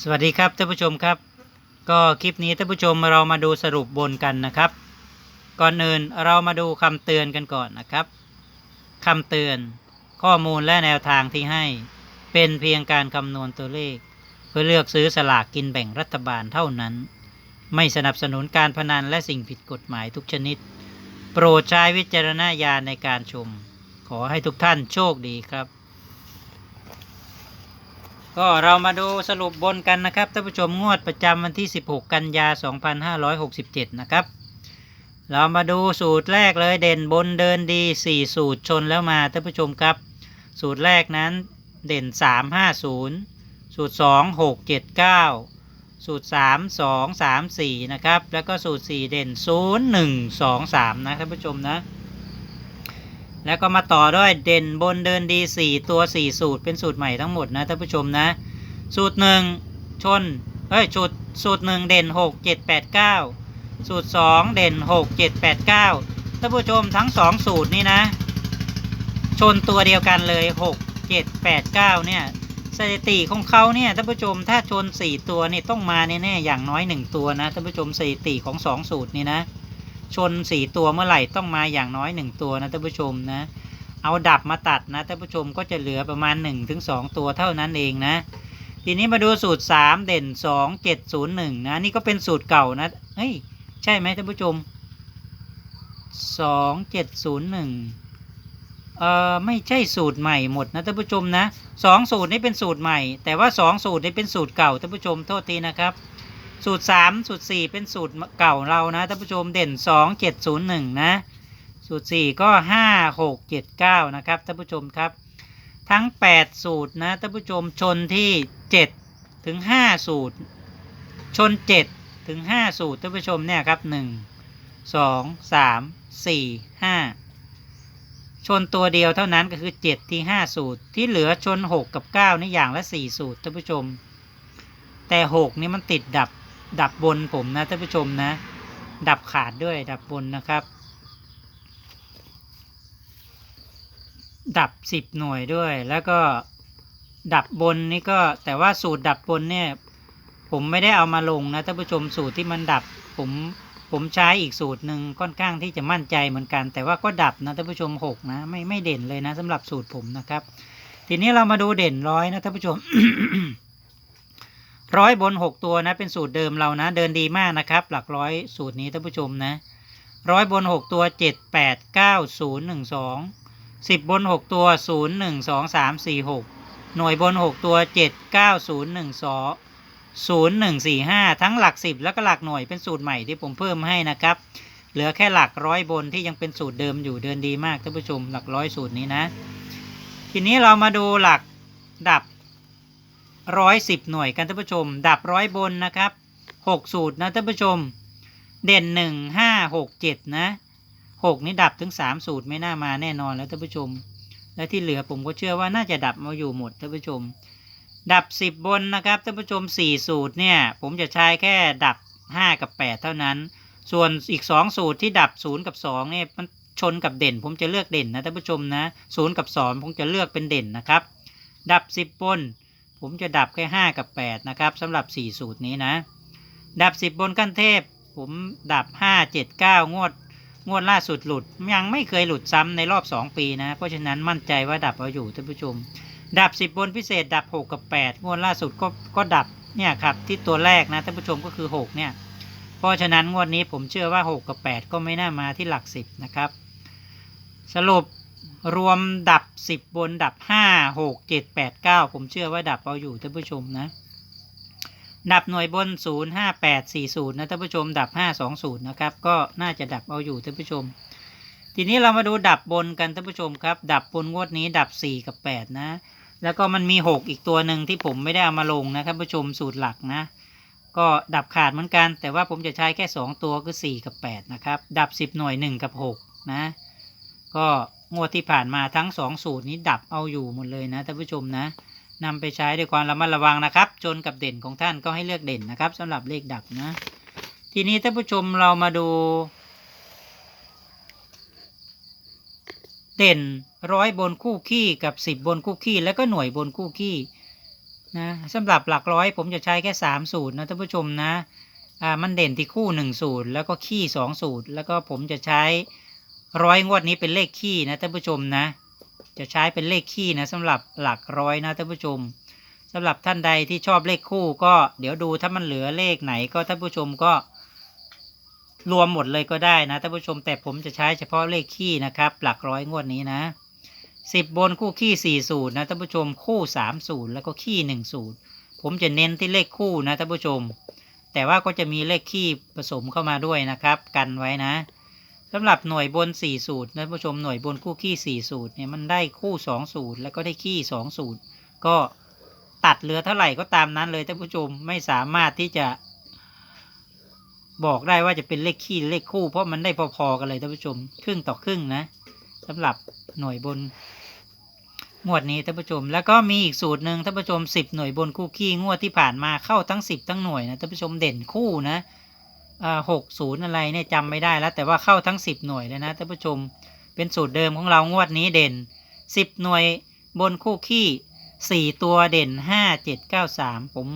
สวัสดีครับท่านผู้ชมครับ ก็คลิปนี้ท่านผู้ชมเรามาดูสรุปบนกันนะครับ ก่อนอื่นเรามาดูคำเตือนกันก่อนนะครับคำเตือน ข้อมูลและแนวทางที่ให้ เป็นเพียงการคำนวณตัวเลข เพื่อเลือกซื้อสลากกินแบ่งรัฐบาลเท่านั้น ไม่สนับสนุนการพนันและสิ่งผิดกฎหมายทุกชนิด โปรดใช้วิจารณญาณในการชม ขอให้ทุกท่านโชคดีครับ ก็เรามาดูสรุปบนกันนะครับท่านผู้ชมงวดประจำวันที่ 16 กันยา 2567 นะครับ เรามาดูสูตรแรกเลยเด่นบนเดินดี 4 สูตรชนแล้วมาท่านผู้ชมครับ สูตรแรกนั้นเด่น 350 สูตร 2 6 7 9 สูตร 3 2 3 4 นะครับ แล้วก็สูตร 4 เด่น 0 1 2 3 นะท่านผู้ชมนะ แล้วก็มาต่อด้วยเด่นบนเดินดี 4 ตัว 4 สูตร เป็นสูตรใหม่ทั้งหมดนะท่านผู้ชมนะ สูตร 1 ชนเฮ้ยสูตรสูตร 1 เด่น 6 7 8 9 สูตร 2 เด่น 6 7 8 9ท่านผู้ชมทั้ง 2 สูตรนี่นะ ชนตัวเดียวกันเลย 6 7 8 9 เนี่ยสถิติของเขาเนี่ยท่านผู้ชมถ้าชน 4 ตัวนี่ต้องมาแน่ๆอย่างน้อย 1 ตัวนะท่านผู้ชมสถิติของ 2 สูตรนี่นะ ชนสี่ตัวเมื่อไหร่ต้องมาอย่างน้อยหนึ่งตัวนะท่านผู้ชมนะ เอาดับมาตัดนะท่านผู้ชมก็จะเหลือประมาณ1นถึงสตัวเท่านั้นเองนะ ทีนี้มาดูสูตร3เด่น2 7 0 1นะนี่ก็เป็นสูตรเก่านะเฮ้ยใช่ไหมท่านผู้ชม2 7 0 1เอ่อไม่ใช่สูตรใหม่หมดนะท่านผู้ชมนะสองสูตรนี้เป็นสูตรใหม่ แต่ว่า2สูตรนี้เป็นสูตรเก่าท่านผู้ชมโทษทีนะครับ สูตร3สูตร4เป็นสูตรเก่าเรานะท่านผู้ชมเด่น2 7 0 1นะ สูตร4ก็5 6 7 9นะครับท่านผู้ชมครับ ทั้ง8สูตรนะท่านผู้ชมชนที่7ถึง5สูตร ชน7ถึง5สูตรท่านผู้ชมเนี่ยครับ1 2 3 4 5ชนตัวเดียวเท่านั้นก็คือ 7 ที่ 5 สูตร ที่เหลือชน 6 กับ 9 นี่อย่างละ 4 สูตรท่านผู้ชม แต่ 6 นี่มันติดดับ ดับบนผมนะท่านผู้ชมนะ ดับขาดด้วยดับบนนะครับ ดับสิบหน่วยด้วยแล้วก็ดับบนนี่ก็แต่ว่าสูตรดับบนเนี่ย ผมไม่ได้เอามาลงนะท่านผู้ชมสูตรที่มันดับผมผมใช้อีกสูตรหนึ่งค่อนข้างที่จะมั่นใจเหมือนกัน แต่ว่าก็ดับนะท่านผู้ชมหกนะไม่ไม่เด่นเลยนะสำหรับสูตรผมนะครับ ทีนี้เรามาดูเด่นร้อยนะท่านผู้ชม ร้อยบนหกตัวนะเป็นสูตรเดิมเรานะ เดินดีมากนะครับ หลักร้อยสูตรนี้ท่านผู้ชมนะร้อยบนหกตัวเจ็ดแปดเก้าศูนย์หนึ่งสองสิบบนหกตัวศูนย์หนึ่งสองสามสี่หกหน่วยบนหกตัวเจ็ดเก้าศูนย์หนึ่งสองศูนย์หนึ่งสี่ห้าทั้งหลักสิบแล้วก็หลักหน่วยเป็นสูตรใหม่ที่ผมเพิ่มให้นะครับ เหลือแค่หลักร้อยบนที่ยังเป็นสูตรเดิมอยู่เดินดีมากท่านผู้ชมหลักร้อยสูตรนี้นะ ทีนี้เรามาดูหลักดับ ร้อยสิบหน่วยกันท่านผู้ชม ดับร้อยบนนะครับหกสูตรนะท่านผู้ชม เด่นหนึ่งห้าหกเจ็ดนะหกนี่ดับถึงสามสูตรไม่น่ามาแน่นอนแล้วท่านผู้ชม และที่เหลือผมก็เชื่อว่าน่าจะดับมาอยู่หมดท่านผู้ชม ดับสิบบนนะครับท่านผู้ชมสี่สูตรเนี่ย ผมจะใช้แค่ดับห้ากับแปดเท่านั้น ส่วนอีกสองสูตรที่ดับศูนย์กับสองเนี่ยมันชนกับเด่น ผมจะเลือกเด่นนะท่านผู้ชมนะศูนย์กับสองผมจะเลือกเป็นเด่นนะครับ ดับสิบบน ผมจะดับแค่ห้ากับแปดนะครับสำหรับสี่สูตรนี้นะ ดับสิบบนขั้นเทพ ผมดับห้าเจ็ดเก้างวด งวดล่าสุดหลุด ยังไม่เคยหลุดซ้ำในรอบสองปีนะ เพราะฉะนั้นมั่นใจว่าดับเอาอยู่ท่านผู้ชม ดับสิบบนพิเศษ ดับหกกับแปดงวดล่าสุดก็ก็ดับเนี่ยครับที่ตัวแรกนะท่านผู้ชมก็คือหกเนี่ย เพราะฉะนั้นงวดนี้ผมเชื่อว่า 6 กับ 8 ก็ไม่น่ามาที่หลัก 10 นะครับ สรุปรวมดับ 10 บนดับ 5 6 7 8 9ผมเชื่อว่าดับเอาอยู่ท่านผู้ชมนะ ดับหน่วยบน0 5 8 4 0นย์นะท่านผู้ชม ดับ5 2 0นย์นะครับ ก็น่าจะดับเอาอยู่ท่านผู้ชม ทีนี้เรามาดูดับบนกันท่านผู้ชมครับ ดับบนงวดนี้ดับ4กับ8นะ แล้วก็มันมี6อีกตัวหนึ่งที่ผมไม่ได้เอามาลงนะท่านผู้ชมสูตรหลักนะ ก็ดับขาดเหมือนกัน แต่ว่าผมจะใช้แค่2ตัวคือ4กับ8นะครับ ดับ10หน่วย1กับ6นะ ก็ งวดที่ผ่านมาทั้ง2สูตรนี้ดับเอาอยู่หมดเลยนะท่านผู้ชมนะนำไปใช้ด้วยความระมัดระวังนะครับ จนกับเด่นของท่านก็ให้เลือกเด่นนะครับสำหรับเลขดับนะ ทีนี้ท่านผู้ชมเรามาดู เด่นร้อยบนคู่ขี้กับ10บนคู่ขี้แล้วก็หน่วยบนคู่ขี้นะสำหรับหลักร้อยผมจะใช้แค่สามสูตรนะท่านผู้ชมนะอ่ามันเด่นที่คู่หนึ่งสูตรแล้วก็ขี้สองสูตรแล้วก็ผมจะใช้ ร้อยงวดนี้เป็นเลขขี้นะท่านผู้ชมนะ จะใช้เป็นเลขขี้นะสำหรับหลักร้อยนะท่านผู้ชมสำหรับท่านใดที่ชอบเลขคู่ก็เดี๋ยวดูถ้ามันเหลือเลขไหนก็ท่านผู้ชมก็รวมหมดเลยก็ได้นะท่านผู้ชมแต่ผมจะใช้เฉพาะเลขขี้นะครับ หลักร้อยงวดนี้นะสิบบนคู่ขี้สี่สูตรนะท่านผู้ชมคู่สามสูตรแล้วก็ขี้หนึ่งสูตร ผมจะเน้นที่เลขคู่นะท่านผู้ชม แต่ว่าก็จะมีเลขขี้ผสมเข้ามาด้วยนะครับ กันไว้นะ สำหรับหน่วยบนสี่สูตรนะท่านผู้ชมหน่วยบนคู่ขี้สี่สูตรเนี่ยมันได้คู่สองสูตร แล้วก็ได้ขี้สองสูตร ก็ตัดเหลือเท่าไหร่ก็ตามนั้นเลยท่านผู้ชมไม่สามารถที่จะบอกได้ว่าจะเป็นเลขคี่เลขคู่เพราะมันได้พอๆกันเลยท่านผู้ชม ครึ่งต่อครึ่งนะสำหรับหน่วยบนงวดนี้ท่านผู้ชม แล้วก็มีอีกสูตรหนึ่งท่านผู้ชมสิบหน่วยบนคู่ขี้งวดที่ผ่านมาเข้าทั้งสิบทั้งหน่วยนะท่านผู้ชมเด่นคู่นะ หกศูนย์อะไรเนี่ยจำไม่ได้แล้ว แต่ว่าเข้าทั้งสิบหน่วยเลยนะท่านผู้ชมเป็นสูตรเดิมของเรางวดนี้เด่นสิบหน่วยบนคู่ขี้สี่ตัวเด่นห้าเจ็ดเก้าสามผม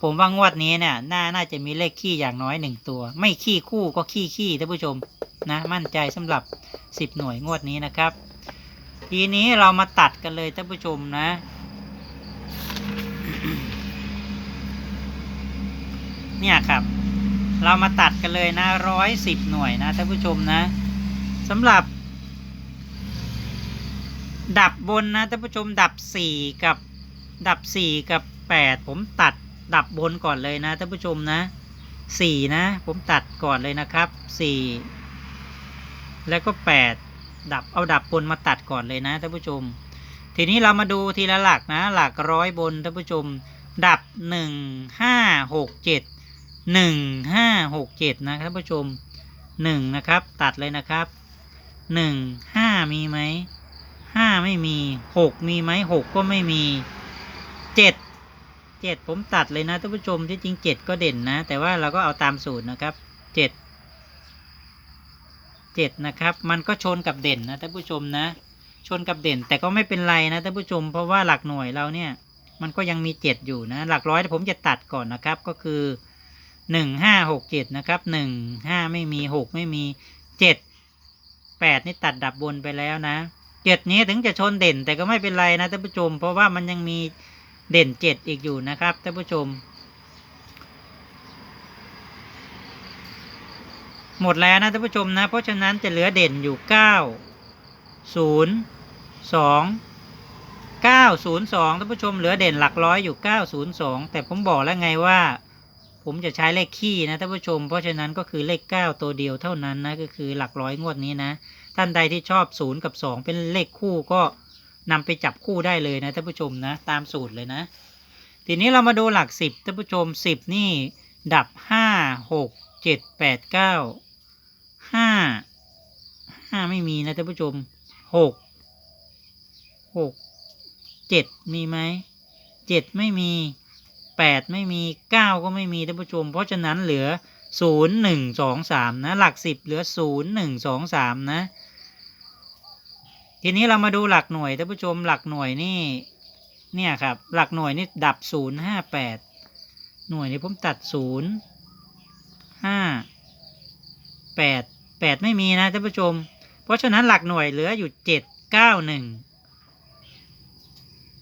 ผมว่างวดนี้เนี่ยน่าน่าจะมีเลขขี้อย่างน้อยหนึ่งตัว ไม่ขี้คู่ก็ขี้ขี้ท่านผู้ชมนะมั่นใจสำหรับสิบหน่วยงวดนี้นะครับ ทีนี้เรามาตัดกันเลยท่านผู้ชมนะเนี่ยครับ เรามาตัดกันเลยนะร้อยสิบหน่วยนะท่านผู้ชมนะสำหรับ ดับบนนะท่านผู้ชมดับสี่กับดับสี่กับแปดผมตัดดับบนก่อนเลยนะท่านผู้ชมนะสี่นะ ผมตัดก่อนเลยนะครับสี่แล้วก็แปดดับเอาดับบนมาตัดก่อนเลยนะท่านผู้ชม ทีนี้เรามาดูทีละหลักนะ หลักร้อยบนท่านผู้ชม ดับหนึ่งห้าหกเจ็ด หนึ่งห้าหกเจ็ดนะท่านผู้ชมหนึ่งนะครับ ตัดเลยนะครับหนึ่งห้ามีไหมห้าไม่มีหกมีไหมหกก็ไม่มีเจ็ดเจ็ดผมตัดเลยนะท่านผู้ชมที่จริงเจ็ดก็เด่นนะ แต่ว่าเราก็เอาตามสูตรนะครับเจ็ดเจ็ดนะครับ มันก็ชนกับเด่นนะท่านผู้ชมนะ ชนกับเด่น แต่ก็ไม่เป็นไรนะท่านผู้ชม เพราะว่าหลักหน่วยเราเนี่ย มันก็ยังมีเจ็ดอยู่นะ หลักร้อยผมจะตัดก่อนนะครับก็คือ หนึ่งห้าหกเจ็ดนะครับหนึ่งห้าไม่มีหกไม่มีเจ็ดแปดนี่ตัดดับบนไปแล้วนะเจ็ดนี้ถึงจะชนเด่นแต่ก็ไม่เป็นไรนะท่านผู้ชม เพราะว่ามันยังมีเด่นเจ็ดอีกอยู่นะครับท่านผู้ชม หมดแล้วนะท่านผู้ชมนะ เพราะฉะนั้นจะเหลือเด่นอยู่เก้าศูนย์สองเก้าศูนย์สองท่านผู้ชมเหลือเด่นหลักร้อยอยู่เก้าศูนย์สองแต่ผมบอกแล้วไงว่า ผมจะใช้เลขขี้นะท่านผู้ชม เพราะฉะนั้นก็คือเลขเก้าตัวเดียวเท่านั้นนะก็คือหลักร้อยงวดนี้นะ ท่านใดที่ชอบศูนย์กับสองเป็นเลขคู่ก็นำไปจับคู่ได้เลยนะท่านผู้ชมนะตามสูตรเลยนะ ทีนี้เรามาดูหลักสิบท่านผู้ชมสิบนี่ ดับห้าหกเจ็ดแปดเก้าห้าห้าไม่มีนะท่านผู้ชมหกหกเจ็ดมีไหมเจ็ดไม่มี แปดไม่มีเก้าก็ไม่มีท่านผู้ชม เพราะฉะนั้นเหลือศูนย์หนึ่งสองสามนะ หลักสิบเหลือศูนย์หนึ่งสองสามนะ ทีนี้เรามาดูหลักหน่วยท่านผู้ชมหลักหน่วยนี่ เนี่ยครับ หลักหน่วยนี่ดับศูนย์ห้าแปดหน่วยนี้ผมตัดศูนย์ห้าแปดแปดไม่มีนะท่านผู้ชม เพราะฉะนั้นหลักหน่วยเหลืออยู่เจ็ดเก้าหนึ่ง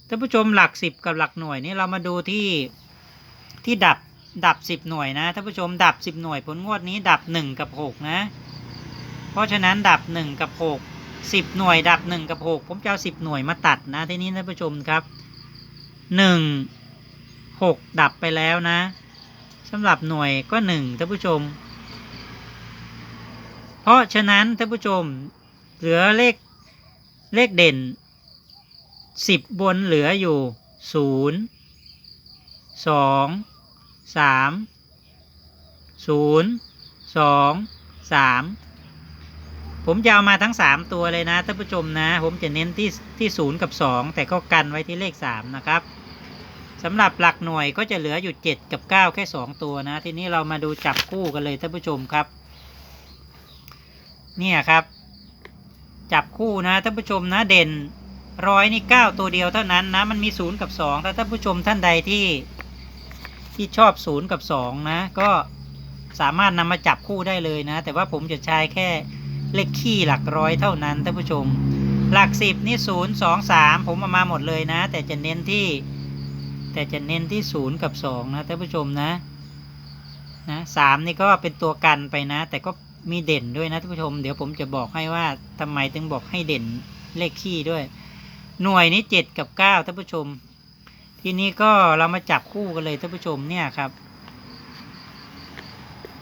ท่านผู้ชมหลักสิบกับหลักหน่วยนี่เรามาดูที่ ที่ดับดับสิบหน่วยนะท่านผู้ชมดับสิบหน่วยผลงวดนี้ดับหนึ่งกับหกนะ เพราะฉะนั้นดับหนึ่งกับหกสิบหน่วยดับหนึ่งกับหกผมจะเอาสิบหน่วยมาตัดนะทีนี้ท่านผู้ชมครับหนึ่งหกดับไปแล้วนะสำหรับหน่วยก็หนึ่งท่านผู้ชม เพราะฉะนั้นท่านผู้ชม เหลือเลขเลขเด่นสิบบนเหลืออยู่ศูนย์สอง สามศูนย์สองสามผมจะเอามาทั้งสามตัวเลยนะท่านผู้ชมนะ ผมจะเน้นที่ที่ศูนย์กับสองแต่ก็กันไว้ที่เลขสามนะครับสำหรับหลักหน่วยก็จะเหลืออยู่เจ็ดกับเก้าแค่สองตัวนะ ทีนี้เรามาดูจับคู่กันเลยท่านผู้ชมครับ เนี่ยครับ จับคู่นะท่านผู้ชมนะเด่นร้อยนี่เก้าตัวเดียวเท่านั้นนะ มันมีศูนย์กับสองถ้าท่านผู้ชมท่านใดที่ ที่ชอบศูนย์กับสองนะ ก็สามารถนำมาจับคู่ได้เลยนะ แต่ว่าผมจะใช้แค่เลขขี้หลักร้อยเท่านั้นท่านผู้ชม หลักสิบนี่ศูนย์สองสามผมเอามาหมดเลยนะ แต่จะเน้นที่ แต่จะเน้นที่ศูนย์กับสองนะท่านผู้ชมนะนะสามนี่ก็เป็นตัวกันไปนะ แต่ก็มีเด่นด้วยนะท่านผู้ชม เดี๋ยวผมจะบอกให้ว่าทำไมถึงบอกให้เด่นเลขขี้ด้วย หน่วยนี้เจ็ดกับเก้าท่านผู้ชม ทีนี้ก็เรามาจับคู่กันเลยท่านผู้ชมเนี่ยครับ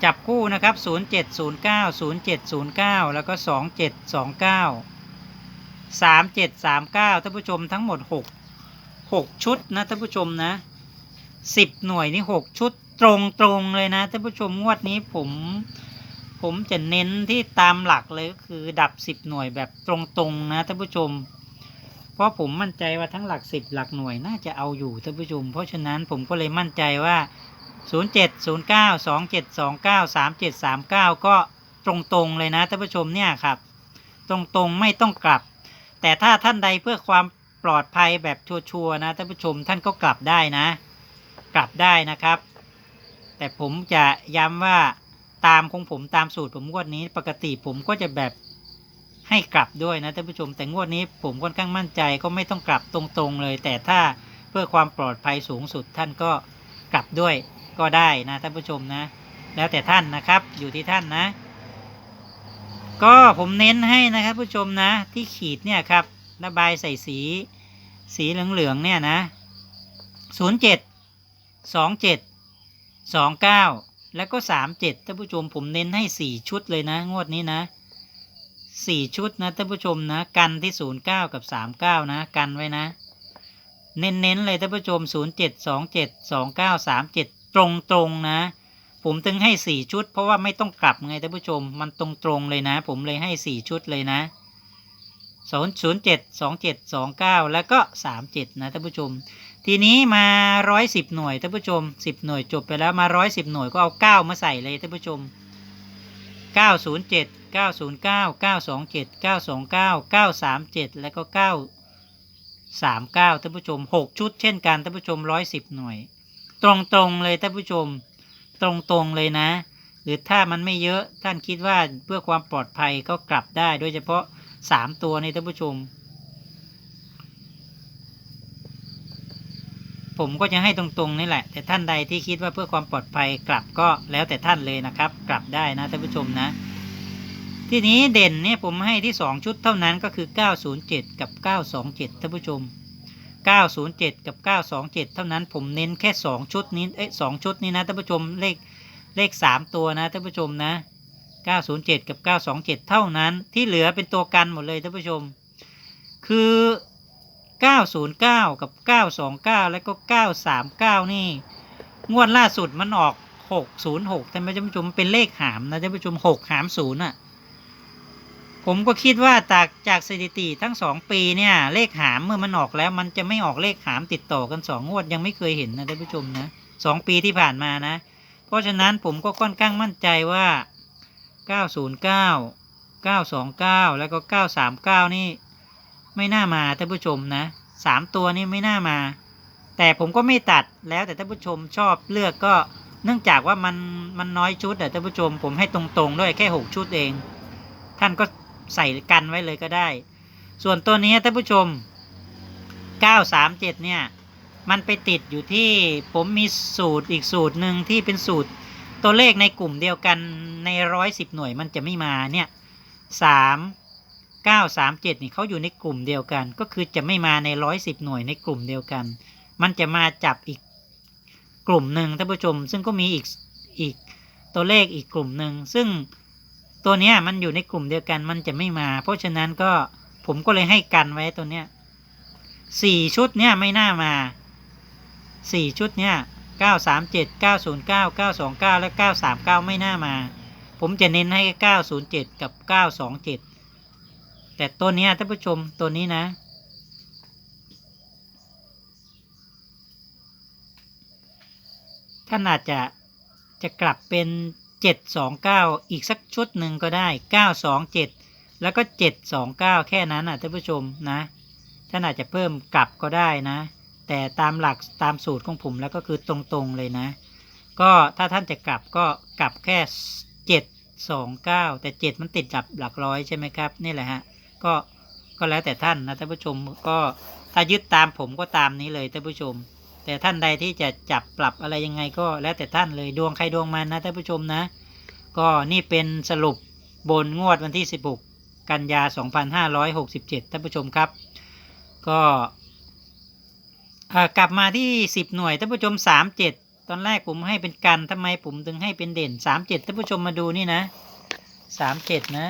จับคู่นะครับศูนย์เจ็ดศูนย์เก้าศูนย์เจ็ดศูนย์เก้าแล้วก็สองเจ็ดสองเก้าสามเจ็ดสามเก้าท่านผู้ชมทั้งหมดหกหกชุดนะท่านผู้ชมนะสิบหน่วยนี่หกชุดตรงตรงเลยนะท่านผู้ชมงวดนี้ผม ผมจะเน้นที่ตามหลักเลยก็คือดับสิบหน่วยแบบตรงๆนะท่านผู้ชม ราะผมมั่นใจว่าทั้งหลักสิบหลักหน่วยน่าจะเอาอยู่ท่านผู้ชม เพราะฉะนั้นผมก็เลยมั่นใจว่า 0 7 0 9 2 7 2 9 3 7 3 9 ก็ตรงๆเลยนะท่านผู้ชมเนี่ยครับ ตรงๆไม่ต้องกลับ แต่ถ้าท่านใดเพื่อความปลอดภัยแบบชัวร์ๆนะท่านผู้ชมท่านก็กลับได้นะ กลับได้นะครับ แต่ผมจะย้ำว่าตามของผมตามสูตรผมงวดนี้ปกติผมก็จะแบบ ให้กลับด้วยนะท่านผู้ชมแต่งวดนี้ผมค่อนข้างมั่นใจก็ไม่ต้องกลับตรงๆเลย แต่ถ้าเพื่อความปลอดภัยสูงสุดท่านก็กลับด้วยก็ได้นะท่านผู้ชมนะ แล้วแต่ท่านนะครับอยู่ที่ท่านนะ ก็ผมเน้นให้นะครับผู้ชมนะ ที่ขีดเนี่ยครับระบายใส่สี สีเหลืองๆเนี่ยนะศูนย์เจ็ดสองเจ็ดสองเก้าแล้วก็สามเจ็ดท่านผู้ชมผมเน้นให้สี่ชุดเลยนะ งวดนี้นะ สี่ชุดนะท่านผู้ชมนะกันที่ศูนย์เก้ากับสามเก้านะ กันไว้นะ เน้นๆเลยท่านผู้ชมศูนย์เจ็ดสองเจ็ดสองเก้าสามเจ็ดตรงๆนะ ผมถึงให้สี่ชุด เพราะว่าไม่ต้องกลับไงท่านผู้ชมมันตรงๆเลยนะ ผมเลยให้สี่ชุดเลยนะศูนย์ศูนย์เจ็ดสองเจ็ดสองเก้าแล้วก็สามเจ็ดนะท่านผู้ชม ทีนี้มาร้อยสิบหน่วยท่านผู้ชมสิบหน่วยจบไปแล้วมาร้อยสิบหน่วยก็เอาเก้ามาใส่เลยท่านผู้ชมเก้าศูนย์เจ็ด ก้าศูนย์เจ็ดเก้าศูนย์เก้าเก้าสองเจ็ดเก้าสองเก้าเก้าสามเจ็ดแล้วก็เก้าสามเก้าท่านผู้ชมหกชุดเช่นกันท่านผู้ชมร้อยสิบหน่วย ตรงๆเลยท่านผู้ชม ตรงๆเลยนะ หรือถ้ามันไม่เยอะท่านคิดว่าเพื่อความปลอดภัยก็กลับได้ โดยเฉพาะสามตัวในท่านผู้ชม ผมก็จะให้ตรงๆนี่แหละ แต่ท่านใดที่คิดว่าเพื่อความปลอดภัยกลับก็แล้วแต่ท่านเลยนะครับ กลับได้นะท่านผู้ชมนะ ทีนี้เด่นเนี่ยผมให้ที่สองชุดเท่านั้นก็คือ 907 กับ 927ท่านผู้ชม 907 กับ 927 เท่านั้นผมเน้นแค่ 2 ชุดนี้เอ้ยสองชุดนี้นะท่านผู้ชมเลขเลข 3 ตัวนะท่านผู้ชมนะ 907 กับ 927 เท่านั้นที่เหลือเป็นตัวกันหมดเลยท่านผู้ชม คือ 909 กับ 929 แล้วก็ 939 นี่ งวดล่าสุดมันออก 606ท่านผู้ชมเป็นเลขหามนะท่านผู้ชม 6 หามศูนย์อะ ผมก็คิดว่าจากจากสถิติทั้งสองปีเนี่ย เลขหามเมื่อมันออกแล้วมันจะไม่ออกเลขหามติดต่อกันสองงวดยังไม่เคยเห็นนะท่านผู้ชมนะสองปีที่ผ่านมานะ เพราะฉะนั้นผมก็ค่อนข้างมั่นใจว่า 909 929 แล้วก็ 939 นี่ ไม่น่ามาท่านผู้ชมนะสามตัวนี่ไม่น่ามา แต่ผมก็ไม่ตัดแล้วแต่ท่านผู้ชมชอบเลือกก็เนื่องจากว่ามันมันน้อยชุดอะท่านผู้ชมผมให้ตรงๆด้วยแค่หกชุดเอง ท่านก็ ใส่กันไว้เลยก็ได้ ส่วนตัวนี้ท่านผู้ชม 937 เนี่ย มันไปติดอยู่ที่ผมมีสูตรอีกสูตรหนึ่งที่เป็นสูตรตัวเลขในกลุ่มเดียวกันในร้อยสิบหน่วยมันจะไม่มาเนี่ยสามเก้าสามเจ็ดนี่เขาอยู่ในกลุ่มเดียวกัน ก็คือจะไม่มาในร้อยสิบหน่วยในกลุ่มเดียวกัน มันจะมาจับอีกกลุ่มหนึ่งท่านผู้ชม ซึ่งก็มีอีกอีกตัวเลขอีกกลุ่มหนึ่งซึ่ง ตัวเนี้ยมันอยู่ในกลุ่มเดียวกันมันจะไม่มา เพราะฉะนั้นก็ผมก็เลยให้กันไว้ตัวเนี้ยสี่ชุดเนี้ยไม่น่ามาสี่ชุดเนี้ยเก้าสามเจ็ดเก้าศูนย์เก้าเก้าสองเก้าและเก้าสามเก้าไม่น่ามา ผมจะเน้นให้เก้าศูนย์เจ็ดกับเก้าสองเจ็ดแต่ตัวเนี้ยท่านผู้ชมตัวนี้นะท่านอาจจะจะกลับเป็น 729 อีกสักชุดหนึ่งก็ได้ 927 แล้วก็ 729 แค่นั้นอะท่านผู้ชมนะท่านอาจจะเพิ่มกลับก็ได้นะ แต่ตามหลักตามสูตรของผมแล้วก็คือตรงๆเลยนะ ก็ถ้าท่านจะกลับก็กลับแค่เจ็ดสองเก้าแต่เจ็ดมันติดกับหลักร้อยใช่ไหมครับ นี่แหละฮะก็ก็แล้วแต่ท่านนะท่านผู้ชมก็ถ้ายึดตามผมก็ตามนี้เลยท่านผู้ชม แต่ท่านใดที่จะจับปรับอะไรยังไงก็แล้วแต่ท่านเลยดวงใครดวงมันนะท่านผู้ชมนะ ก็นี่เป็นสรุปบนงวดวันที่ 16 กันยา 2567 ท่านผู้ชมครับ ก็เอ่อกลับมาที่ 10 หน่วยท่านผู้ชม 37 ตอนแรกผมให้เป็นกันทำไมผมถึงให้เป็นเด่น 37ท่านผู้ชมมาดูนี่นะ 37 นะ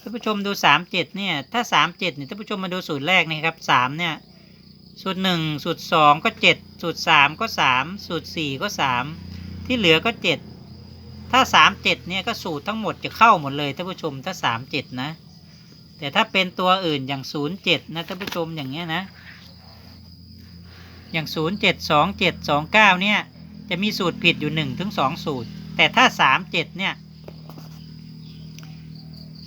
ท่านผู้ชมดู 37 เนี่ย ถ้า 37เนี่ยท่านผู้ชมมาดูสูตรแรกนี่ครับ3เนี่ย สูตร1สูตร2ก็7สูตร3ก็3สูตร4ก็3ที่เหลือก็7ถ้า37เนี่ยก็สูตรทั้งหมดจะเข้าหมดเลยท่านผู้ชมถ้า37นะ แต่ถ้าเป็นตัวอื่นอย่าง07นะท่านผู้ชมอย่างเงี้ยนะ อย่าง07 27 29เนี่ยจะมีสูตรผิดอยู่1ถึง2สูตร แต่ถ้า37เนี่ย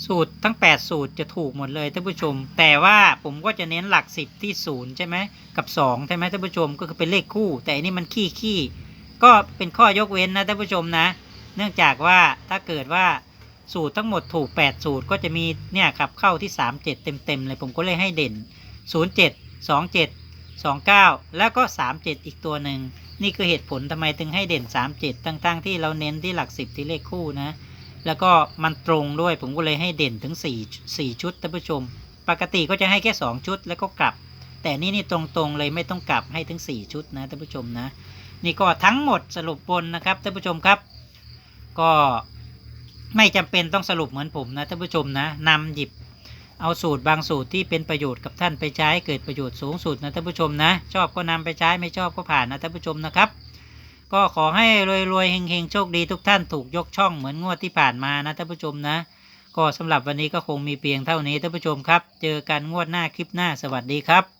สูตรทั้ง 8 สูตรจะถูกหมดเลยท่านผู้ชม แต่ว่าผมก็จะเน้นหลัก 10 ที่0ใช่ไหมกับ2ใช่ไหมท่านผู้ชมก็คือเป็นเลขคู่ แต่อันนี้มันขี้ขี้ก็เป็นข้อยกเว้นนะท่านผู้ชมนะ เนื่องจากว่าถ้าเกิดว่าสูตรทั้งหมดถูก 8 สูตรก็จะมีเนี่ยครับเข้าที่ 37 เต็มๆเลยผมก็เลยให้เด่น 07 27 29 แล้วก็ 37 อีกตัวหนึ่งนี่คือเหตุผลทำไมถึงให้เด่น 37ตั้งๆที่เราเน้นที่หลัก 10 ที่เลขคู่นะ แล้วก็มันตรงด้วยผมก็เลยให้เด่นถึง 4 4 ชุดท่านผู้ชม ปกติก็จะให้แค่ 2 ชุดแล้วก็กลับ แต่นี่นี่ตรงๆเลยไม่ต้องกลับให้ถึง 4 ชุดนะท่านผู้ชมนะ นี่ก็ทั้งหมดสรุปบนนะครับท่านผู้ชมครับ ก็ไม่จำเป็นต้องสรุปเหมือนผมนะท่านผู้ชมนะนำหยิบเอาสูตรบางสูตรที่เป็นประโยชน์กับท่านไปใช้เกิดประโยชน์สูงสุดนะท่านผู้ชมนะ ชอบก็นำไปใช้ไม่ชอบก็ผ่านนะท่านผู้ชมนะครับ ก็ขอให้รวยๆเฮงๆ โชคดีทุกท่านถูกยกช่องเหมือนงวดที่ผ่านมานะท่านผู้ชมนะ ก็สำหรับวันนี้ก็คงมีเพียงเท่านี้ท่านผู้ชมครับ เจอกันงวดหน้าคลิปหน้าสวัสดีครับ